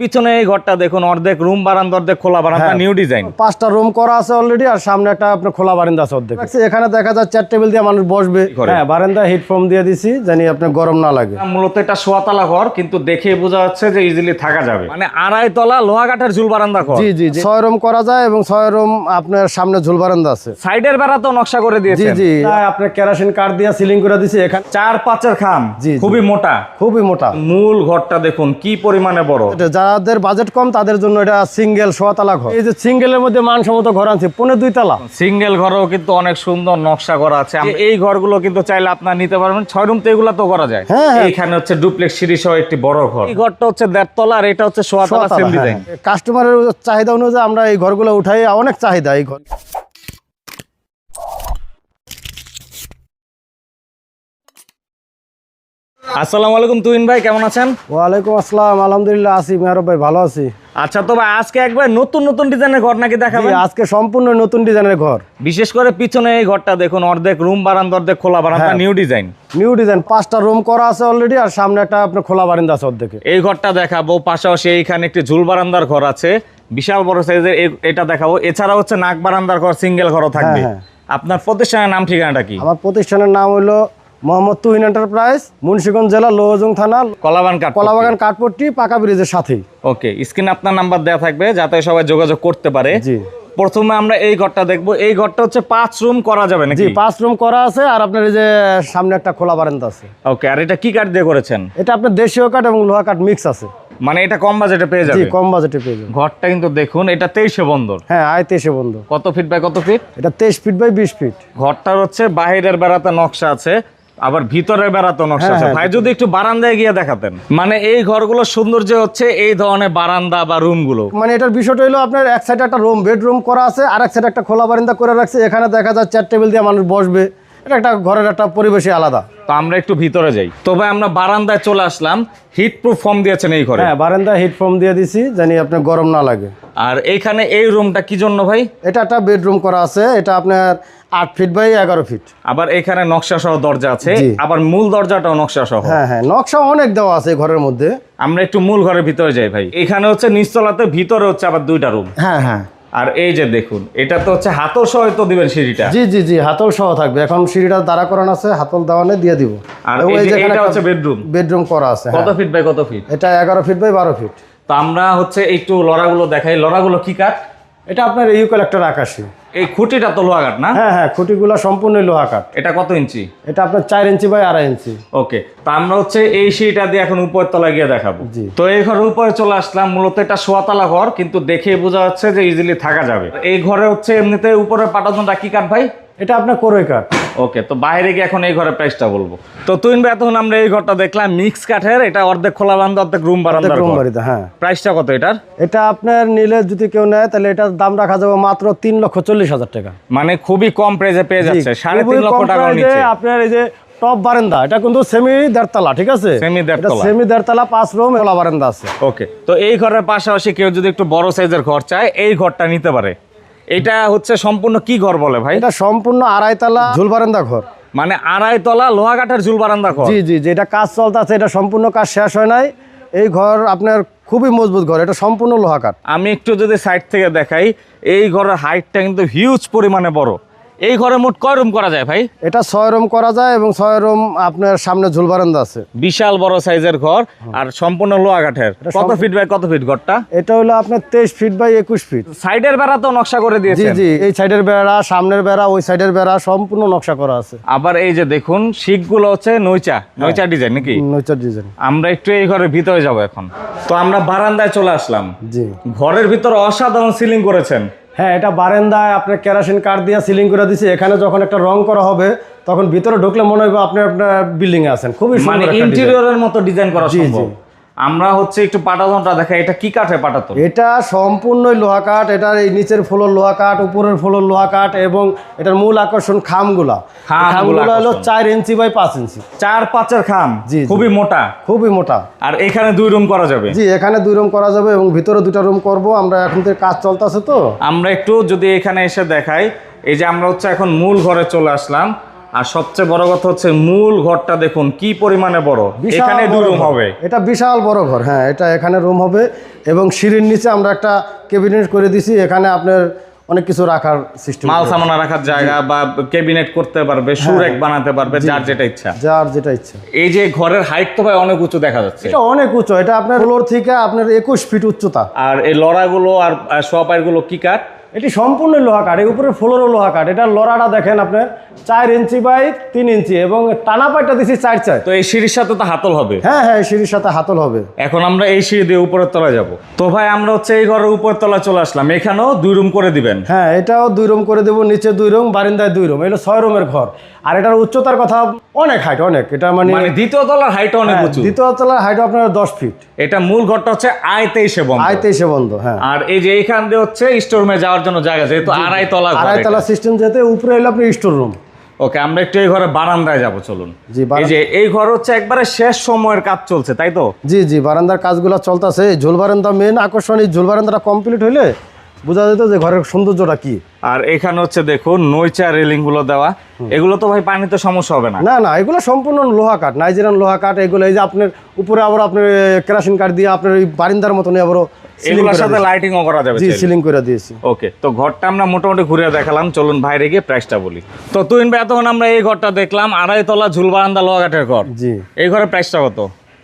পিছনে এই ঘরটা দেখুন অর্ধেক রুম বারান্দা অর্ধেক খোলা বারান্দা হ্যাঁ। নিউ ডিজাইন পাঁচটা রুম করা আছে অলরেডি আর সামনে একটা আপনার খোলা বারান্দা আছে অর্ধেক। এখানে দেখা যায় চার টেবিল দিয়ে মানুষ বসবে। হ্যাঁ বারান্দা হিট ফোম দিয়ে দিছি জানি আপনার গরম না লাগে। মূলত এটা সোয়াতলা ঘর কিন্তু দেখে বোঝা যাচ্ছে যে ইজিলি থাকা যাবে। মানে আড়াই তলা লোহা কাঠের ঝুল বারান্দা ঘর। জি জি জি। ছয় রুম করা যায় এবং ছয় রুম আপনার সামনে ঝুল বারান্দা আছে। সাইডের বেড়া তো নকশা করে জি দিয়েছে জি। আপনার কেরাসিন কাঠ দিয়ে সিলিং করে দিছি এখানে। চার পাঁচের খাম জি, জি। খুবই মোটা। খুবই মোটা। মূল ঘরটা দেখুন কি পরিমাণে বড়। এটা যাদের বাজেট কম তাদের জন্য এটা সিঙ্গেল সোয়াতলা ঘর। এই যে সিঙ্গেলের মধ্যে মানসম্মত ঘর আনছি পনেরো দুই তালা? সিঙ্গেল ঘরেও কিন্তু অনেক সুন্দর নকশা করা আছে। এই ঘরগুলো কিন্তু চাইলে আপনার নিতে পারবেন। ছয় রুম তো এগুলো তো করা যায়। হ্যাঁ, হ্যাঁ। হচ্ছে ডুপ্লেক্স সিঁড়ি সহ একটি বড় ঘর। এই ঘরটা হচ্ছে দেড়তলা আর এটা হচ্ছে সোয়াতলা সোয়াতলা, সেম হ্যাঁ। ডিজাইন কাস্টমারের চাহিদা অনুযায়ী আমরা এই ঘরগুলো উঠাই অনেক চাহিদা এই ঘর। আসসালামু আলাইকুম তুহিন ভাই কেমন আছেন? ওয়ালাইকুম আসসালাম আলহামদুলিল্লাহ আছি মেহরব ভাই ভালো আছি। আচ্ছা তো ভাই আজকে একবার নতুন নতুন ডিজাইনের ঘর নাকি দেখাবেন? আজকে সম্পূর্ণ নতুন ডিজাইনের ঘর। বিশেষ করে পিছনে এই ঘরটা দেখুন অর্ধেক রুম বারান্দা অর্ধেক খোলা বারান্দা হ্যাঁ। নিউ ডিজাইন নিউ ডিজাইন পাঁচটা রুম করা আছে অলরেডি আর সামনে একটা আপনার খোলা বারান্দা আছে অর্ধেকে। এই ঘরটা দেখাবো পাশাপাশি এইখানে একটি ঝুল বারান্দার ঘর আছে। বিশাল বড় সাইজের এটা দেখাবো। এছাড়া হচ্ছে নাক বারান্দার ঘর সিঙ্গেল ঘরও থাকবে। হ্যাঁ, আপনার প্রতিষ্ঠানের নাম ঠিকানাটা কি? আমার প্রতিষ্ঠানের নাম হলো মোহাম্মদ তুহিন এন্টারপ্রাইজ মুন্সিগঞ্জ জেলা লোহজং থানা কলাবান কাঠ কলাবাগান কাঠপট্টি পাকা ব্রিজের সাথেই। ওকে স্ক্রিনে আপনার নাম্বার দেওয়া থাকবে যাতে সবাই যোগাযোগ করতে পারে। জি। প্রথমে আমরা এই ঘরটা দেখব। এই ঘরটা হচ্ছে পাঁচ রুম করা যাবে নাকি? পাঁচ রুম করা আছে আর আপনার এই যে সামনে একটা খোলা বারান্দা আছে। ওকে আর এটা কি কাঠ দিয়ে করেছেন? এটা আপনার দেশীয় কাঠ এবং লোহা কাঠ মিক্স আছে। মানে এটা কম বাজেটে পেয়ে যাবে? কম বাজেটে পেয়ে যাবেন ঘরটা কিন্তু দেখুন এটা তেইশে বন্দর। হ্যাঁ আয় তেইশে বন্ধু কত ফিট বাই কত ফিট এটা তেইশ ফিট বাই বিশ ফিট ঘরটার হচ্ছে বাহিরের বেড়াতে নকশা আছে। আবার ভিতরে বেড়াতো নকশা হ্যাঁ, আছে। হ্যাঁ। ভাই যদি একটু বারান্দায় গিয়ে দেখাতেন। মানে এই ঘরগুলো সৌন্দর্য হচ্ছে এই ধরনের বারান্দা বা রুমগুলো মানে এটার বিষয়টা হলো আপনার এক সাইডে একটা রুম বেডরুম করা আছে আর এক সাইডে একটা খোলা বারান্দা করে রাখছে। এখানে দেখা যায় চেয়ার টেবিল দিয়ে মানুষ বসবে। এটা একটা ঘরের একটা পরিবেশই আলাদা। তো আমরা একটু ভিতরে যাই। তবে আমরা বারান্দায় চলে আসলাম। হিট প্রুফ ফর্ম দিয়েছেন এই ঘরে। হ্যাঁ বারান্দায় হিট ফর্ম দিয়ে দিছি জানি আপনার গরম না লাগে। আর এইখানে এই রুমটা কি জন্য ভাই? এটা একটা বেডরুম করা আছে এটা আপনার আট ফিট বাই এগারো ফিট আবার এখানে নকশা সহ দরজা আছে আবার মূল দরজাটাও নকশা সহ হ্যাঁ হ্যাঁ নকশা অনেক দেওয়া আছে ঘরের মধ্যে। আমরা একটু মূল ঘরের ভিতরে যাই ভাই। এখানে হচ্ছে নিচতলাতে ভিতরে হচ্ছে আবার দুইটা রুম হ্যাঁ হ্যাঁ। আর এই যে দেখুন এটা তো হচ্ছে হাতল সহ তো দিবেন সিঁড়িটা। জি জি জি হাতল সহ থাকবে। এখন সিঁড়িটা দাঁড়া করানো আছে হাতল দেওয়ানে দিয়ে দিব। আর এই যে এটা হচ্ছে বেডরুম বেডরুম করা আছে কত হ্যাঁ। ফিট বাই কত ফিট এটা এগারো ফিট বাই বারো ফিট তো আমরা হচ্ছে একটু লড়াগুলো দেখাই। লড়াগুলো কি কাঠ? এটা আপনার ইউ কালেক্টর আকাশি। এই খুঁটিটা তো লোহা কাঠ না? হ্যাঁ হ্যাঁ খুঁটিগুলো সম্পূর্ণ লোহা কাঠ এটা কত ইঞ্চি? এটা আপনার চার ইঞ্চি বাই আড়াই ইঞ্চি। ওকে তা আমরা হচ্ছে এই সিটা দিয়ে এখন উপরের তলায় গিয়ে দেখাবো। জি। তো এই ঘরের উপরে চলে আসলাম মূলত এটা সোয়াতলা ঘর কিন্তু দেখে বোঝা যাচ্ছে যে ইজিলি থাকা যাবে। এই ঘরে হচ্ছে এমনিতে উপরে পাটাতনটা কি কাঠ ভাই? এটা আপনার কোরই কাঠ। ওকে তো বাইরে গিয়ে এখন এই ঘরের প্রাইসটা বলব। তো তুই এতক্ষণ আমরা এই ঘরটা দেখলাম মিক্স কাঠের এটা অর্ধেক খোলা বান্ধব অর্ধেক রুম বারান্দার রুম বাড়িতে হ্যাঁ। প্রাইসটা কত এটার? এটা আপনার নিলে যদি কেউ নেয় তাহলে এটার দাম রাখা যাবে মাত্র তিন লক্ষ চল্লিশ হাজার টাকা। মানে খুবই কম প্রাইসে পেয়ে যাচ্ছে সাড়ে তিন লক্ষ টাকার নিচে আপনার এই যে টপ বারান্দা এটা কিন্তু সেমি দেড়তলা ঠিক আছে? Semi দেড়তলা। সেমি দেড়তলা পাঁচ রুম খোলা বারান্দা আছে। ওকে তো এই ঘরের পাশাপাশি কেউ যদি একটু বড় সাইজের ঘর চায় এই ঘরটা নিতে পারে। এটা হচ্ছে সম্পূর্ণ কি ঘর বলে ভাই? এটা সম্পূর্ণ আড়াইতলা ঝুল বারান্দা ঘর। মানে আড়াইতলা লোহাঘাটের লোহা কাঠের ঝুল বারান্দা ঘর? জি জি যেটা কাজ চলতেছে এটা সম্পূর্ণ কাজ শেষ হয় নাই। এই ঘর আপনার খুবই মজবুত ঘর এটা সম্পূর্ণ লোহা কাঠ আমি একটু যদি সাইড থেকে দেখাই এই ঘরের হাইটটা কিন্তু হিউজ পরিমাণে বড়। এই ঘরে মোট কয় রুম করা যায় ভাই? এটা ছয় রুম করা যায় এবং ছয় রুম আপনার সামনে ঝুল বারান্দা আছে। বিশাল বড় সাইজের ঘর আর সম্পূর্ণ লোহা কাঠের। কত ফিট বাই কত ফিট ঘরটা? এটা হলো আপনার তেইশ ফিট বাই একুশ ফিট সাইডের বেড়া তো নকশা করে দিয়েছে জি এই সাইডের বেড়া সামনের বেড়া ওই সাইডের বেড়া সম্পূর্ণ নকশা করা আছে। আবার এই যে দেখুন শিখগুলো হচ্ছে নৈচা নৈচা ডিজাইন নাকি? নৈচার ডিজাইন আমরা একটু এই ঘরের ভিতরে যাব এখন। তো আমরা বারান্দায় চলে আসলাম। জি। ঘরের ভিতরে অসাধারণ সিলিং করেছেন। হ্যাঁ এটা বারেন্দায় আপনার কেরাসিন কাঠ দিয়ে সিলিং করে দিছি এখানে যখন একটা রং করা হবে তখন ভিতরে ঢুকলে মনে হবে আপনি আপনার বিল্ডিং এ আছেন খুবই মানে। ইন্টেরিয়রের মতো ডিজাইন করা সম্ভব। আমরা হচ্ছে একটু পাটাতনটা দেখাই এটা কি কাঠে পাটাতন? এটা সম্পূর্ণই লোহা কাঠ এটার এই নিচের ফ্লোর লোহা কাঠ উপরের ফ্লোর লোহা কাঠ এবং এটার মূল আকর্ষণ খামগুলা। খামগুলা হলো চার ইঞ্চি বাই পাঁচ ইঞ্চি। চার পাঁচের খাম জি। খুবই মোটা। খুবই মোটা। আর এখানে দুই রুম করা যাবে? জি এখানে দুই রুম করা যাবে এবং ভিতরে দুটা রুম করব আমরা এখন থেকে কাজ চলতেছে তো। আমরা একটু যদি এখানে এসে দেখাই এই যে আমরা হচ্ছে এখন মূল ঘরে চলে আসলাম। আর সবচেয়ে বড় কথা হচ্ছে মূল ঘরটা দেখুন কি পরিমাণে বড়? এখানে দু রুম হবে। এটা বিশাল বড় ঘর হ্যাঁ এটা এখানে রুম হবে এবং সিঁড়ির নিচে আমরা একটা ক্যাবিনেট করে দিছি এখানে আপনার অনেক কিছু রাখার সিস্টেম মাল সামানা রাখার জায়গা বা ক্যাবিনেট করতে পারবে হ্যাঁ। সুরেক বানাতে পারবে যার যেটা ইচ্ছা। যার যেটা ইচ্ছা। এই যে ঘরের হাইট তো ভাই অনেক উঁচু দেখা যাচ্ছে। এটা অনেক উঁচু এটা আপনার ফ্লোর থেকে আপনার একুশ ফিট উচ্চতা। আর এই লড়াগুলো আর সোয়াপাইরগুলো কি কাঠ? এটি সম্পূর্ণ লোহা কাঠ এই উপরে ফ্লোরও লোহা কাঠ। এটা লড়াটা দেখেন আপনার চার ইঞ্চি বাই তিন ইঞ্চি এবং টানা পাইটা দিছি চার চার। তো এই সিঁড়ির সাথে তো হাতল হবে? হ্যাঁ হ্যাঁ এই সিঁড়ির সাথে হাতল হবে। এখন আমরা এই সিঁড়ি দিয়ে উপরের তলায় যাব। তো ভাই আমরা হচ্ছে এই ঘরের উপরের তলায় চলে আসলাম। এখানেও দুই রুম করে দিবেন? হ্যাঁ এটাও দুই রুম করে দেবো নিচে দুই রুম বারিন্দায় দুই রুম। এটা ছয় রুমের ঘর। আর এটার উচ্চতার কথা অনেক হাইট অনেক। এটা মানে মানে দ্বিতীয় তলার হাইট অনেক হ্যাঁ, উঁচু। দ্বিতীয় তলার হাইট আপনার দশ ফিট এটা মূল ঘরটা হচ্ছে আয় তেইশে বন্ধ। আয় তেইশে বন্ধ হ্যাঁ। আর এই যে এইখান দিয়ে হচ্ছে স্টোরুমে যাওয়ার জন্য জায়গা যেহেতু আড়াই তলা আড়াই তলা সিস্টেম যেতে উপরে হলো আপনি স্টোর রুম ওকে আমরা একটু এই ঘরে বারান্দায় যাব চলুন। এই যে এই ঘর হচ্ছে একবারে শেষ সময়ের কাজ চলছে তাই তো? জি জি বারান্দার কাজগুলো চলতেছে। ঝুল বারান্দা মেন আকর্ষণ এই ঝুল বারান্দাটা কমপ্লিট হইলে বোঝা যেত যে ঘরের সৌন্দর্যটা কি। আর এখানে হচ্ছে দেখুন নইচা রেলিংগুলো দেওয়া এগুলো তো ভাই পানিতে সমস্যা হবে না। না না এগুলো সম্পূর্ণ লোহা কাঠ নাইজেরিয়ান লোহা কাঠ এগুলো এই যে আপনার উপরে আবার আপনার কেরাসিন কাঠ দিয়ে আপনার ওই বারিন্দার মতন আবারও সিলিং এগুলোর সাথে লাইটিংও করা যাবে জি সিলিং করে দিয়েছি। ওকে তো ঘরটা আমরা মোটামুটি ঘুরে দেখালাম। চলুন বাইরে গিয়ে প্রাইসটা বলি। তো তুইন ভাই এতক্ষণ আমরা এই ঘরটা দেখলাম আড়াই তলা ঝুল বারান্দা লোহাঘাটের ঘর। জি। এই ঘরের প্রাইসটা কত?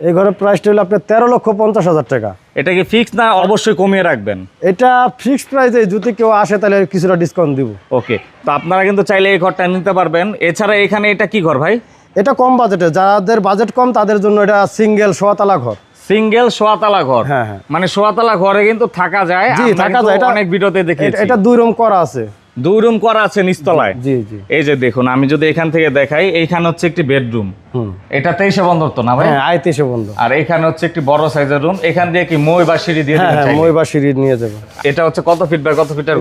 এই ঘরের প্রাইসটা হলো আপনার তেরো লক্ষ পঞ্চাশ হাজার টাকা। এটা কি ফিক্স না অবশ্যই কমিয়ে রাখবেন? এটা ফিক্স প্রাইসে যদি কেউ আসে তাহলে কিছুটা ডিসকাউন্ট দিব। ওকে তো আপনারা কিন্তু চাইলে এই ঘরটা নিতে পারবেন। এছাড়া এখানে এটা কি ঘর ভাই? এটা কম বাজেটে যাদের বাজেট কম তাদের জন্য এটা সিঙ্গেল সোয়াতলা ঘর। সিঙ্গেল সোয়াতলা ঘর? হ্যাঁ, হ্যাঁ। মানে সোয়াতলা ঘরে কিন্তু থাকা যায়। থাকা যায়, এটা- অনেক ভিডিওতে দেখি এটা দুই রুম করা আছে। দুই রুম করা আছে নিচতলায়। জি জি এই যে দেখুন আমি যদি এখান থেকে দেখাই এইখানে হচ্ছে একটি বেডরুম। হুম। এটা তেইশে বন্ধ তো না ভাই? আয় তেইশে বন্ধ। আর এখানে হচ্ছে একটি বড় সাইজের রুম। এখান দিয়ে কি মই বা সিঁড়ি দিয়ে হ্যাঁ হ্যাঁ মই বা সিঁড়ি নিয়ে যাবে। এটা হচ্ছে কত ফিট বাই কত ফিটের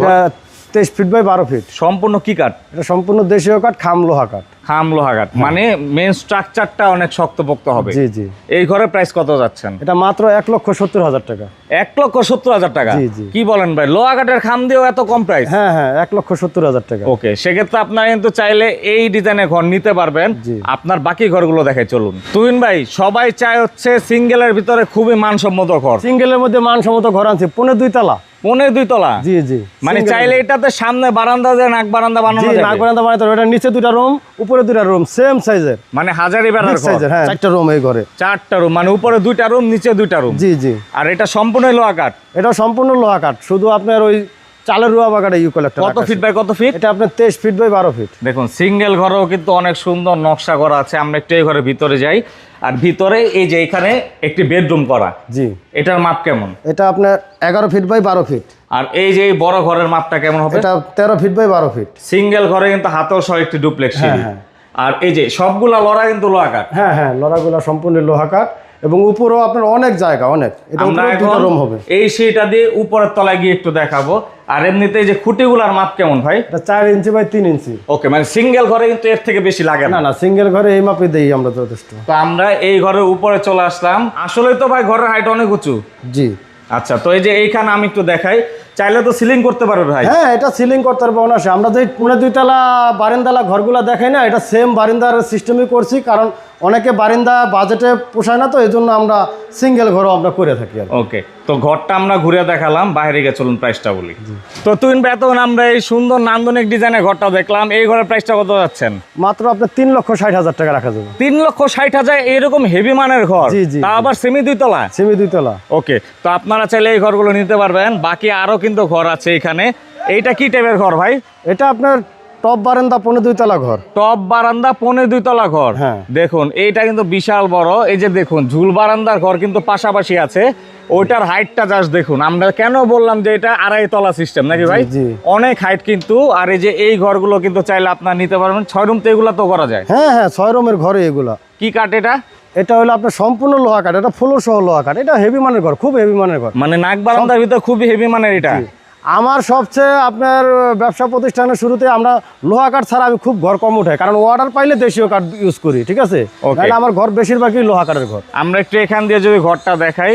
তেইশ ফিট বাই বারো ফিট। সম্পূর্ণ কি কাঠ? এটা সম্পূর্ণ দেশীয় কাঠ খাম লোহা কাঠ। খাম লোহা কাঠ। মানে মেন স্ট্রাকচারটা অনেক শক্তপোক্ত হবে। জি জি। এই ঘরের প্রাইস কত যাচ্ছেন? এটা মাত্র এক লক্ষ সত্তর হাজার টাকা। এক লক্ষ সত্তর হাজার টাকা? জি, জি। কি বলেন ভাই লোহা কাঠের খাম দিয়েও এত কম প্রাইস হ্যাঁ হ্যাঁ এক লক্ষ সত্তর হাজার টাকা। ওকে সেক্ষেত্রে আপনারা কিন্তু চাইলে এই ডিজাইনের ঘর নিতে পারবেন। আপনার বাকি ঘরগুলো দেখে চলুন। তুহিন ভাই সবাই চায় হচ্ছে সিঙ্গেলের ভিতরে খুবই মানসম্মত ঘর। সিঙ্গেলের মধ্যে মানসম্মত ঘর আনছে পনেরো দুই তালা পনেরো দুই তলা? জি জি। মানে চাইলে এটাতে সামনে বারান্দা দেন নাক বারান্দা জি বানানো নাক যাবে বারান্দা বানাতে। এটা নিচে দুটা রুম উপরে দুটা রুম সেম সাইজের মানে হাজারি বেড়ার ঘর? সাইজের হ্যাঁ। চারটা রুম এই ঘরে। চারটা রুম মানে উপরে দুইটা রুম নিচে দুইটা রুম জি জি। আর এটা সম্পূর্ণ লোহা কাঠ এটা সম্পূর্ণ লোহা কাঠ শুধু আপনার ওই চালের রুয়া বাগাটা ইউকোলেক্টর কত ফিট বাই কত ফিট এটা আপনার তেইশ ফিট বাই বারো ফিট দেখুন সিঙ্গেল ঘরেও কিন্তু অনেক সুন্দর নকশা করা আছে। আমরা একটু এই ঘরের ভিতরে যাই। আর ভিতরে এই যে এখানে একটি বেডরুম করা। জি। এটার মাপ কেমন? এটা আপনার এগারো ফিট বাই বারো ফিট আর এই যে বড় ঘরের মাপটা কেমন হবে? এটা তেরো ফিট বাই বারো ফিট সিঙ্গেল ঘরে কিন্তু হাতেও সহ একটি ডুপ্লেক্স হ্যাঁ। আর এই যে সবগুলা লড়া কিন্তু লোহা কাঠ হ্যাঁ হ্যাঁ লড়াগুলা সম্পূর্ণ লোহা কাঠ এবং উপরেও আপনার অনেক জায়গা অনেক। এটা রুম হবে। এই সেটা দিয়ে উপরের তলায় গিয়ে একটু দেখাবো। আর এমনিতে যে খুঁটিগুলার মাপ কেমন ভাই? এটা চার ইঞ্চি বাই তিন ইঞ্চি। ওকে মানে সিঙ্গেল ঘরে কিন্তু এর থেকে বেশি লাগে না। না না সিঙ্গেল ঘরে এই মাপে দেই আমরা যথেষ্ট। তো আমরা এই ঘরের উপরে চলে আসলাম। আসলে তো ভাই ঘরের হাইট অনেক উঁচু। জি। আচ্ছা তো এই যে এইখানে আমি একটু দেখাই। চাইলে তো সিলিং করতে পারবে ভাই। হ্যাঁ এটা সিলিং করতে পারব অনাসে আমরা যে পুনে দুইতলা বারিন্দালা ঘরগুলা দেখাই না এটা সেম বারিন্দার সিস্টেমই করছি কারণ অনেকে বারিন্দা বাজেটে পোষায় না তো এই জন্য আমরা সিঙ্গেল ঘরও আমরা করে থাকি ওকে তো ঘরটা আমরা ঘুরে দেখালাম বাইরে গিয়ে চলুন প্রাইসটা বলি। তো তুই বেতন আমরা এই সুন্দর নান্দনিক ডিজাইনের ঘরটা দেখলাম এই ঘরের প্রাইসটা কত যাচ্ছেন? মাত্র আপনার তিন লক্ষ ষাট হাজার টাকা রাখা যাবে। তিন লক্ষ ষাট হাজার এরকম হেভি মানের ঘর? তা আবার সেমি দুইতলা? সেমি দুইতলা। ওকে তো আপনারা চাইলে এই ঘরগুলো নিতে পারবেন বাকি আরও কিন্তু ঘর আছে এখানে। এইটা কি টাইপের ঘর ভাই? এটা আপনার টপ বারান্দা পনেরো দুইতলা ঘর। টপ বারান্দা পনেরো দুই তলা ঘর। হ্যাঁ। দেখুন এইটা কিন্তু বিশাল বড়। এই যে দেখুন ঝুল বারান্দার ঘর কিন্তু পাশাপাশি আছে। ওইটার হাইটটা জাস্ট দেখুন। আমরা কেন বললাম যে এটা আড়াই তলা সিস্টেম নাকি ভাই। অনেক হাইট কিন্তু। আর এই যে এই ঘরগুলো কিন্তু চাইলে আপনার নিতে পারবেন। ছয় রুম তো এগুলো তো করা যায়। হ্যাঁ হ্যাঁ ছয় রুমের ঘরে এগুলা। কি কাঠ এটা? এটা হলো আপনার সম্পূর্ণ লোহা কাঠ এটা ফ্লোর সহ লোহা কাঠ। এটা হেভি মানের ঘর খুব হেভি মানের ঘর। মানে নাক বারান্দার ভিতরে খুবই হেভি মানের এটা। আমার সবচেয়ে আপনার ব্যবসা প্রতিষ্ঠানের শুরুতে আমরা লোহা কাঠ ছাড়া আমি খুব ঘর কম উঠাই কারণ অর্ডার পাইলে দেশীয় কাঠ ইউজ করি ঠিক আছে? তাহলে আমার ঘর বেশিরভাগই লোহা কাঠের ঘর। আমরা একটু এখান দিয়ে যদি ঘরটা দেখাই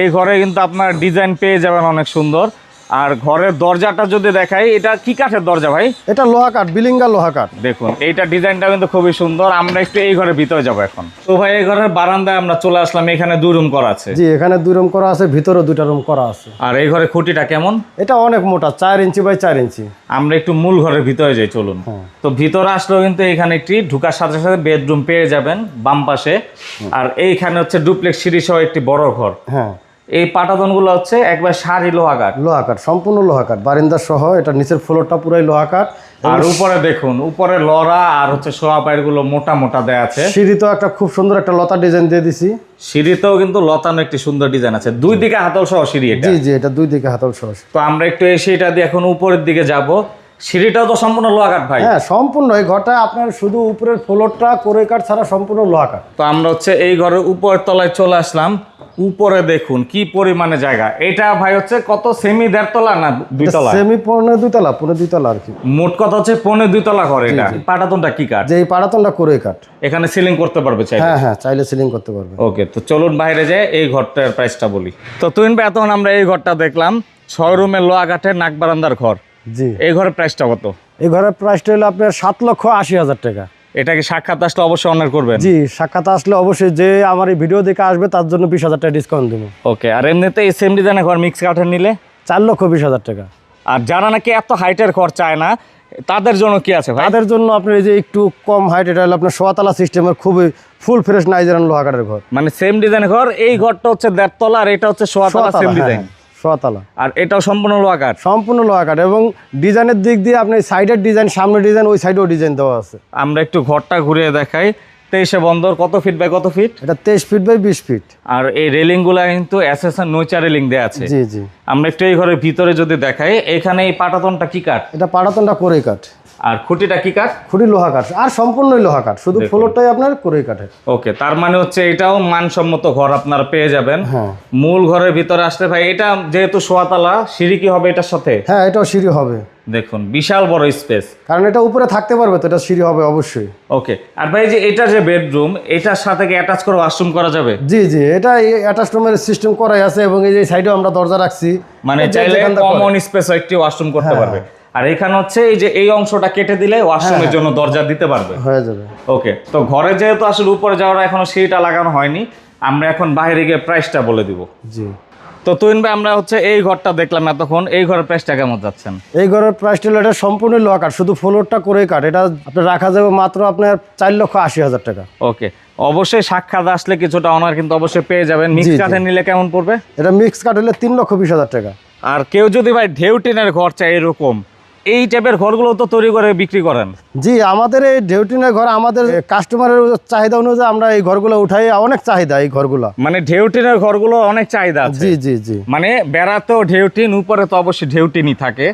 এই ঘরে কিন্তু আপনার ডিজাইন পেয়ে যাবেন অনেক সুন্দর। আর ঘরের দরজাটা যদি দেখাই এটা কি কাঠের দরজা ভাই? এটা লোহা কাঠ বিলিঙ্গা লোহা কাঠ। দেখুন এইটা ডিজাইনটা কিন্তু খুবই সুন্দর। আমরা একটু এই ঘরের ভিতরে যাব এখন। তো ভাই এই ঘরের বারান্দায় আমরা চলে আসলাম। এখানে দুই রুম করা আছে। জি এখানে দুই রুম করা আছে ভিতরে দুইটা রুম করা আছে। আর এই ঘরে খুঁটিটা কেমন? এটা অনেক মোটা চার ইঞ্চি বাই চার ইঞ্চি। আমরা একটু মূল ঘরের ভিতরে যাই চলুন। হ্যাঁ। তো ভিতরে আসলেও কিন্তু এখানে একটি ঢুকার সাথে সাথে বেডরুম পেয়ে যাবেন বাম পাশে। আর এইখানে হচ্ছে ডুপ্লেক্স সিঁড়ি সহ একটি বড় ঘর। হ্যাঁ। এই পাটাতনগুলো হচ্ছে একবার সারি লোহা কাঠ লোহা কাঠ সম্পূর্ণ লোহা কাঠ বারিন্দা সহ এটা নিচের ফ্লোরটা পুরাই লোহা কাঠ আর উপরে দেখুন উপরে লড়া আর হচ্ছে সোয়া পায়েরগুলো মোটা মোটা দেয়া আছে। সিঁড়িতেও একটা খুব সুন্দর একটা লতা ডিজাইন দিয়ে দিছি। সিঁড়িতেও কিন্তু লতানো একটি সুন্দর ডিজাইন আছে। দুই দিকে হাতল সহ সিঁড়ি এটা। জি জি এটা দুই দিকে হাতল সহ। তো আমরা একটু এই সিঁড়িটা দিয়ে এখন উপরের দিকে যাব। সিঁড়িটাও তো সম্পূর্ণ লোহা কাঠ ভাই। হ্যাঁ সম্পূর্ণ। এই ঘরটা আপনার শুধু উপরের ফ্লোরটা কোরে কাঠ ছাড়া সম্পূর্ণ লোহা কাঠ। তো আমরা হচ্ছে এই ঘরের উপরের তলায় চলে আসলাম। উপরে দেখুন কি পরিমাণে জায়গা। এটা ভাই হচ্ছে কত? সেমি দেড় তলা না দুই তলা? সেমি পৌনে দুইতলা পৌনে দুইতলা আর কি। মোট কথা হচ্ছে পনেরো দুই তলা ঘর এটা। পাটাতনটা কি কাঠ? যে এই পাড়াতনটা কোরে কাঠ। এখানে সিলিং করতে পারবে চাই হ্যাঁ হ্যাঁ চাইলে সিলিং করতে পারবে। ওকে তো চলুন বাইরে যাই এই ঘরটার প্রাইসটা বলি। তো তুই এতক্ষণ আমরা এই ঘরটা দেখলাম। ছয় রুমের লোয়া কাঠের নাক বারান্দার ঘর। জি। এই ঘরের প্রাইসটা কত? এই ঘরের প্রাইসটা হলো আপনার সাত লক্ষ আশি হাজার টাকা। এটা কি সাক্ষাৎ আসলে অবশ্যই অনার করবেন? জি সাক্ষাৎ আসলে অবশ্যই যে আমার এই ভিডিও দেখে আসবে তার জন্য বিশ হাজার টাকা ডিসকাউন্ট দেবো। ওকে আর এমনিতে এই সেম ডিজাইনের ঘর মিক্স কাঠের নিলে? চার লক্ষ বিশ হাজার টাকা। আর যারা নাকি এত হাইটের ঘর চায় না তাদের জন্য কি আছে তাদের জন্য আপনার এই যে একটু কম হাইট এটা হলো আপনার সোয়াতলা সিস্টেমের খুবই ফুল ফ্রেশ নাইজেরান লোহাকারের ঘর। মানে সেম ডিজাইনের ঘর এই ঘরটা হচ্ছে দেড়তলা আর এটা হচ্ছে সোয়াতলা সেম ডিজাইন সোয়াতলা। আর এটাও সম্পূর্ণ লোহা কাঠ? সম্পূর্ণ লোহাকাঠ এবং ডিজাইনের দিক দিয়ে আপনি সাইডের ডিজাইন সামনের ডিজাইন ওই সাইডেও ডিজাইন দেওয়া আছে। আমরা একটু ঘরটা ঘুরিয়ে দেখাই। তেইশে বন্দর কত ফিট বাই কত ফিট এটা তেইশ ফিট বাই বিশ ফিট আর এই রেলিংগুলা কিন্তু এসএসএন নৈচা রেলিং দেওয়া আছে। জি জি। আমরা একটু এই ঘরের ভিতরে যদি দেখাই এখানে এই পাটাতনটা কি কাঠ? এটা পাটাতনটা করে কাঠ। আর খুঁটিটা কি কাঠ? খুঁটি লোহা কাঠ আর সম্পূর্ণই লোহা কাঠ শুধু ফ্লোরটাই আপনার কোরে কাঠের ওকে তার মানে হচ্ছে এটাও মানসম্মত ঘর আপনারা পেয়ে যাবেন। হ্যাঁ। মূল ঘরের ভিতরে আসতে ভাই এটা যেহেতু সোয়াতলা সিঁড়ি কি হবে এটার সাথে? হ্যাঁ এটাও সিঁড়ি হবে। দেখুন বিশাল বড় স্পেস। কারণ এটা উপরে থাকতে পারবে তো এটা সিঁড়ি হবে অবশ্যই। ওকে আর ভাই যে এটা যে বেডরুম এটার সাথে কি অ্যাটাচ করে ওয়াশরুম করা যাবে? জি জি এটা অ্যাটাচ রুমের সিস্টেম করাই আছে এবং এই যে সাইডেও আমরা দরজা রাখছি। মানে চাইলে কমন স্পেস একটি ওয়াশরুম করতে হ্যাঁ, পারবে। আর এখানে হচ্ছে এই যে এই অংশটা কেটে দিলে ওয়াশরুমের জন্য দরজা দিতে পারবে। হয়ে যাবে। ওকে তো ঘরে যেহেতু আসলে উপরে যাওয়ার এখনও সিঁড়িটা লাগানো হয়নি আমরা এখন বাইরে গিয়ে প্রাইসটা বলে দিব। জি। তো তুইন ভাই আমরা হচ্ছে এই ঘরটা দেখলাম এতক্ষণ এই ঘরের প্রাইসটা কেমন যাচ্ছেন? এই ঘরের প্রাইসটা হলো এটা সম্পূর্ণ লোহা কাঠ শুধু ফ্লোরটা করে কাট এটা আপনার রাখা যাবে মাত্র আপনার চার লক্ষ আশি হাজার টাকা। ওকে অবশ্যই সাক্ষাৎ আসলে কিছুটা অনার কিন্তু অবশ্যই পেয়ে যাবেন। মিক্স। কাঠে নিলে কেমন পড়বে? এটা মিক্স কাঠ হলে তিন লক্ষ বিশ হাজার টাকা। আর কেউ যদি ভাই ঢেউ টিনের ঘর চায় এরকম এই টাইপের ঘরগুলো তো তৈরি করে বিক্রি করেন? জি আমাদের এই ঢেউটিনের ঘর আমাদের কাস্টমারের চাহিদা অনুযায়ী আমরা এই ঘরগুলো উঠাই অনেক চাহিদা এই ঘরগুলো। মানে ঢেউটিনের ঘরগুলো অনেক চাহিদা আছে। জি জি জি। মানে বেড়াতেও ঢেউ টিন উপরে তো অবশ্যই ঢেউ টিনই থাকে।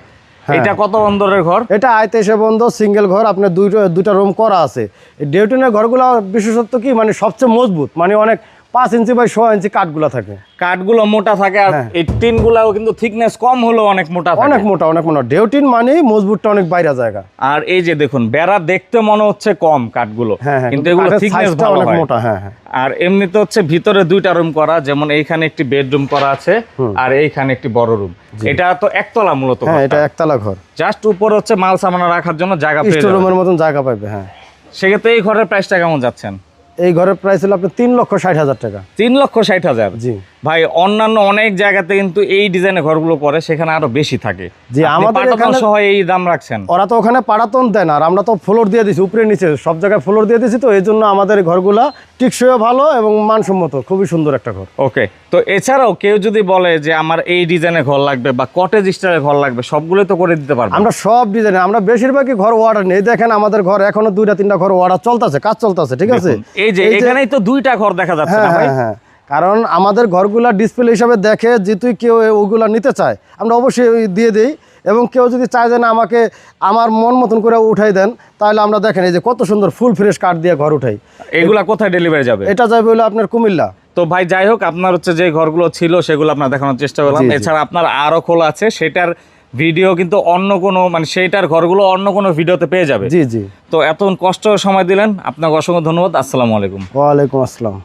হ্যাঁ। এটা কত বন্দরের ঘর? এটা আয়তে বন্ধ সিঙ্গেল ঘর আপনার দুইটা দুটা রুম করা আছে। এই ডেউটিনের ঘরগুলো বিশেষত্ব কি? মানে সবচেয়ে মজবুত মানে অনেক পাঁচ ইঞ্চি বাই ছ ইঞ্চি কাঠগুলো থাকে। কাঠগুলো মোটা থাকে আর হ্যাঁ। এই টিনগুলাও কিন্তু থিকনেস কম হলেও অনেক মোটা অনেক মোটা অনেক মোটা। ডেউটিন মানে মজবুতটা অনেক বাইরে জায়গা। আর এই যে দেখুন বেড়া দেখতে মনে হচ্ছে কম কাঠগুলো। হ্যাঁ হ্যাঁ কিন্তু এগুলো থিকনেস ভালো অনেক মোটা হ্যাঁ আর এমনিতে হচ্ছে ভিতরে দুইটা রুম করা যেমন এইখানে একটি বেডরুম করা আছে আর এইখানে একটি বড় রুম এটা তো একতলা মূলত হ্যাঁ এটা একতলা ঘর। জাস্ট উপর হচ্ছে মাল সামানা রাখার জন্য জায়গা পেয়ে রুমের মতন জায়গা পাবে হ্যাঁ। সেক্ষেত্রে এই ঘরের প্রাইসটা কেমন যাচ্ছেন? এই ঘরের প্রাইস হলো আপনার তিন লক্ষ ষাট হাজার টাকা। তিন লক্ষ ষাট হাজার। জি। ভাই অন্যান্য অনেক জায়গাতে কিন্তু এই ডিজাইনের ঘরগুলো করে সেখানে আরও বেশি থাকে। আপনি আমাদের এখানে- সহ এই দাম রাখছেন। ওরা তো ওখানে পাড়াতন দেন আর আমরা তো ফ্লোর দিয়ে দিছি উপরে নিচে সব জায়গায় ফ্লোর দিয়ে দিছি তো এই জন্য আমাদের ঘরগুলা টিকসইও ভালো এবং মানসম্মত খুবই সুন্দর একটা ঘর। ওকে তো এছাড়াও কেউ যদি বলে যে আমার এই ডিজাইনের ঘর লাগবে বা কটেজ স্টাইলের ঘর লাগবে সবগুলো তো করে দিতে পারব। আমরা সব ডিজাইনে আমরা বেশিরভাগই ঘর অর্ডার নেই। দেখেন আমাদের ঘর এখনও দুইটা তিনটা ঘর অর্ডার চলতেছে কাজ চলতেছে ঠিক আছে? এই যে এখানেই তো দুইটা ঘর দেখা যাচ্ছে হ্যাঁ হ্যাঁ হ্যাঁ। কারণ আমাদের ঘরগুলা ডিসপ্লে হিসাবে দেখে যে তুই কেউ ওগুলা নিতে চায় আমরা অবশ্যই দিয়ে দিই। এবং কেউ যদি চায় যে না আমাকে আমার মন মতন করে উঠাই দেন তাহলে আমরা দেখেন এই যে কত সুন্দর ফুল ফ্রেশ কাঠ দিয়ে ঘর উঠাই। এগুলা কোথায় ডেলিভারি যাবে? এটা যাবে হলো আপনার কুমিল্লা। তো ভাই যাই হোক আপনার হচ্ছে যে ঘরগুলো ছিল সেগুলো আপনার দেখানোর চেষ্টা করলাম। এছাড়া আপনার আরও খোলা আছে সেটার ভিডিও কিন্তু অন্য কোনো মানে সেইটার ঘরগুলো অন্য কোনো ভিডিওতে পেয়ে যাবে। জি জি। তো এত কষ্ট সময় দিলেন আপনাকে অসংখ্য ধন্যবাদ আসসালামু আলাইকুম। ওয়ালাইকুম আসসালাম।